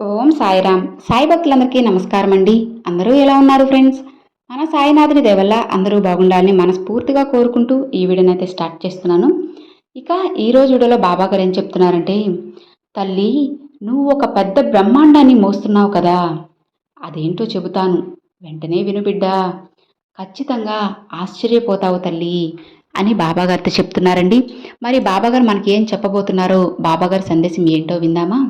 ఓం సాయిరామ్. సాయి భక్తులందరికీ నమస్కారం అండి అందరూ ఎలా ఉన్నారు ఫ్రెండ్స్? మన సాయినాథుని దేవల్ల అందరూ బాగుండాలని మనస్ఫూర్తిగా కోరుకుంటూ ఈ వీడియోని అయితే స్టార్ట్ చేస్తున్నాను. ఇక ఈరోజు వీడియోలో బాబా గారు ఏం చెప్తున్నారంటే తల్లి నువ్వు ఒక పెద్ద బ్రహ్మాండాన్ని మోస్తున్నావు కదా. అదేంటో చెబుతాను. వెంటనే విను బిడ్డా. ఖచ్చితంగా ఆశ్చర్యపోతావు తల్లి అని బాబాగారితో చెప్తున్నారండి. మరి బాబాగారు మనకి ఏం చెప్పబోతున్నారో బాబాగారి సందేశం ఏంటో విందామా?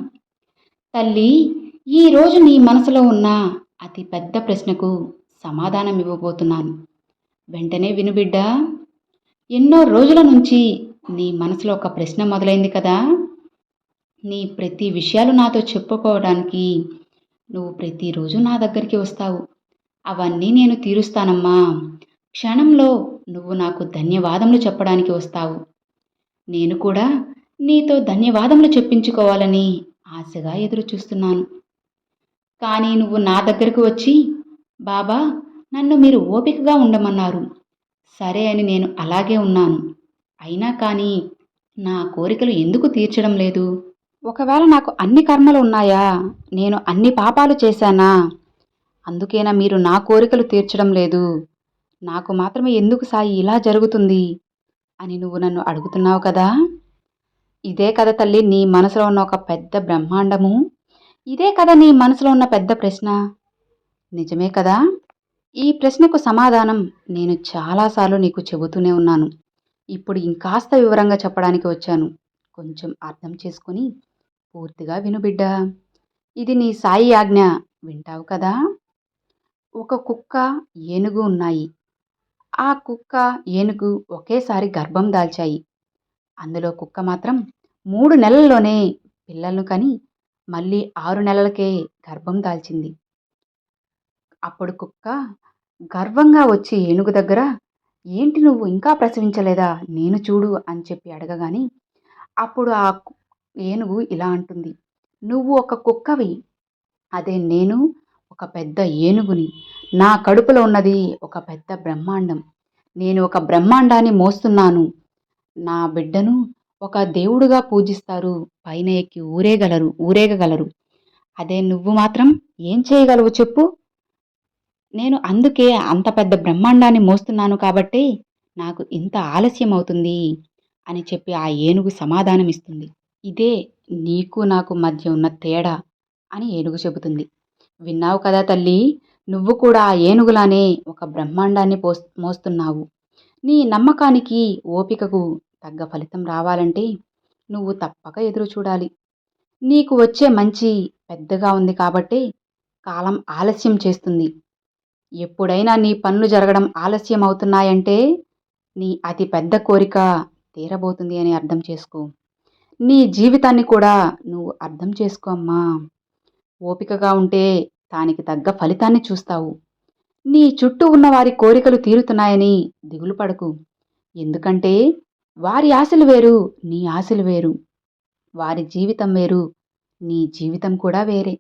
తల్లి ఈరోజు నీ మనసులో ఉన్న అతి పెద్ద ప్రశ్నకు సమాధానం ఇవ్వబోతున్నాను. వెంటనే వినుబిడ్డా ఎన్నో రోజుల నుంచి నీ మనసులో ఒక ప్రశ్న మొదలైంది కదా. నీ ప్రతి విషయాలు నాతో చెప్పుకోవడానికి నువ్వు ప్రతిరోజు నా దగ్గరికి వస్తావు. అవన్నీ నేను తీరుస్తానమ్మా. క్షణంలో నువ్వు నాకు ధన్యవాదములు చెప్పడానికి వస్తావు. నేను కూడా నీతో ధన్యవాదములు చెప్పించుకోవాలని ఆశగా ఎదురు చూస్తున్నాను కానీ నువ్వు నా దగ్గరకు వచ్చి బాబా నన్ను మీరు ఓపికగా ఉండమన్నారు. సరే అని నేను అలాగే ఉన్నాను. అయినా కానీ నా కోరికలు ఎందుకు తీర్చడం లేదు? ఒకవేళ నాకు అన్ని కర్మలు ఉన్నాయా? నేను అన్ని పాపాలు చేశానా? అందుకేనా మీరు నా కోరికలు తీర్చడం లేదు? నాకు మాత్రమే ఎందుకు సాయి ఇలా జరుగుతుంది? అని నువ్వు నన్ను అడుగుతున్నావు కదా? ఇదే కదా తల్లి నీ మనసులో ఉన్న ఒక పెద్ద బ్రహ్మాండము. ఇదే కదా నీ మనసులో ఉన్న పెద్ద ప్రశ్న. నిజమే కదా? ఈ ప్రశ్నకు సమాధానం నేను చాలాసార్లు నీకు చెబుతూనే ఉన్నాను. ఇప్పుడు ఇంకాస్త వివరంగా చెప్పడానికి వచ్చాను. కొంచెం అర్థం చేసుకొని పూర్తిగా వినుబిడ్డ ఇది నీ సాయి ఆజ్ఞ. వింటావు కదా? ఒక కుక్క ఏనుగు ఉన్నాయి. ఆ కుక్క ఏనుగు ఒకేసారి గర్భం దాల్చాయి. అందులో కుక్క మాత్రం మూడు నెలల్లోనే పిల్లలను కని మళ్ళీ ఆరు నెలలకే గర్భం దాల్చింది. అప్పుడు కుక్క గర్వంగా వచ్చి ఏనుగు దగ్గర ఏంటి నువ్వు ఇంకా ప్రసవించలేదా? నేను చూడు అని చెప్పి అడగగాని అప్పుడు ఆ కు- ఏనుగు ఇలా అంటుంది నువ్వు ఒక కుక్కవి. అదే నేను ఒక పెద్ద ఏనుగుని. నా కడుపులో ఉన్నది ఒక పెద్ద బ్రహ్మాండం. నేను ఒక బ్రహ్మాండాన్ని మోస్తున్నాను. నా బిడ్డను ఒక దేవుడుగా పూజిస్తారు. పైన ఎక్కి ఊరేగలరు ఊరేగగలరు. అదే నువ్వు మాత్రం ఏం చేయగలవు చెప్పు. నేను అందుకే అంత పెద్ద బ్రహ్మాండాన్ని మోస్తున్నాను కాబట్టి నాకు ఇంత ఆలస్యం అవుతుంది అని చెప్పి ఆ ఏనుగు సమాధానం ఇస్తుంది ఇదే నీకు నాకు మధ్య ఉన్న తేడా అని ఏనుగు చెబుతుంది. విన్నావు కదా తల్లి నువ్వు కూడా ఆ ఏనుగులానే ఒక బ్రహ్మాండాన్ని పోస్ మోస్తున్నావు. నీ నమ్మకానికి ఓపికకు తగ్గ ఫలితం రావాలంటే నువ్వు తప్పక ఎదురు చూడాలి. నీకు వచ్చే మంచి పెద్దగా ఉంది కాబట్టి కాలం ఆలస్యం చేస్తుంది. ఎప్పుడైనా నీ పనులు జరగడం ఆలస్యం అవుతున్నాయంటే నీ అతి పెద్ద కోరిక తీరబోతుంది అని అర్థం చేసుకో. నీ జీవితాన్ని కూడా నువ్వు అర్థం చేసుకో అమ్మా. ఓపికగా ఉంటే దానికి తగ్గ ఫలితాన్ని చూస్తావు. నీ చుట్టూ ఉన్న వారి కోరికలు తీరుతున్నాయని దిగులు పడకు. ఎందుకంటే వారి ఆశలు వేరు నీ ఆశలు వేరు. వారి జీవితం వేరు నీ జీవితం కూడా వేరే.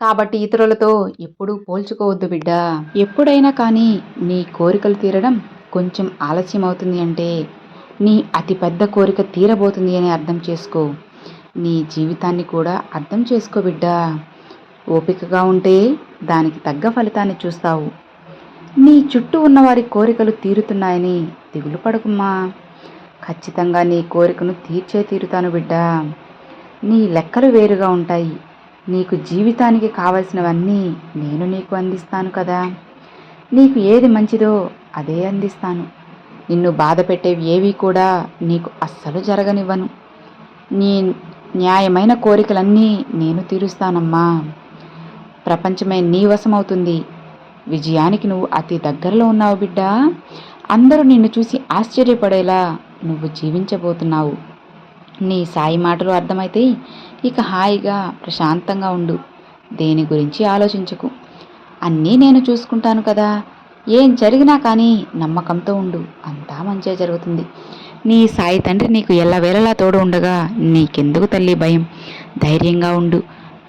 కాబట్టి ఇతరులతో ఎప్పుడూ పోల్చుకోవద్దు బిడ్డా. ఎప్పుడైనా కానీ నీ కోరికలు తీరడం కొంచెం ఆలస్యం అవుతుంది అంటే నీ అతిపెద్ద కోరిక తీరబోతుంది అని అర్థం చేసుకో. నీ జీవితాన్ని కూడా అర్థం చేసుకో బిడ్డా. ఓపికగా ఉంటే దానికి తగ్గ ఫలితాన్ని చూస్తావు. నీ చుట్టూ ఉన్నవారి కోరికలు తీరుతున్నాయని దిగులు పడకుమ్మా. ఖచ్చితంగా నీ కోరికను తీర్చే తీరుతాను బిడ్డ. నీ లెక్కలు వేరుగా ఉంటాయి. నీకు జీవితానికి కావలసినవన్నీ నేను నీకు అందిస్తాను కదా. నీకు ఏది మంచిదో అదే అందిస్తాను. నిన్ను బాధ పెట్టేవి ఏవి కూడా నీకు అస్సలు జరగనివ్వను. నీ న్యాయమైన కోరికలన్నీ నేను తీరుస్తానమ్మా. ప్రపంచమే నీ వశమవుతుంది. విజయానికి నువ్వు అతి దగ్గరలో ఉన్నావు బిడ్డ. అందరూ నిన్ను చూసి ఆశ్చర్యపడేలా నువ్వు జీవించబోతున్నావు. నీ సాయి మాటలు అర్థమైతే ఇక హాయిగా ప్రశాంతంగా ఉండు. దేని గురించి ఆలోచించకు. అన్నీ నేను చూసుకుంటాను కదా. ఏం జరిగినా కానీ నమ్మకంతో ఉండు. అంతా మంచిగా జరుగుతుంది. నీ సాయి తండ్రి నీకు ఎల్లవేళలా తోడు ఉండగా నీకెందుకు తల్లి భయం? ధైర్యంగా ఉండు.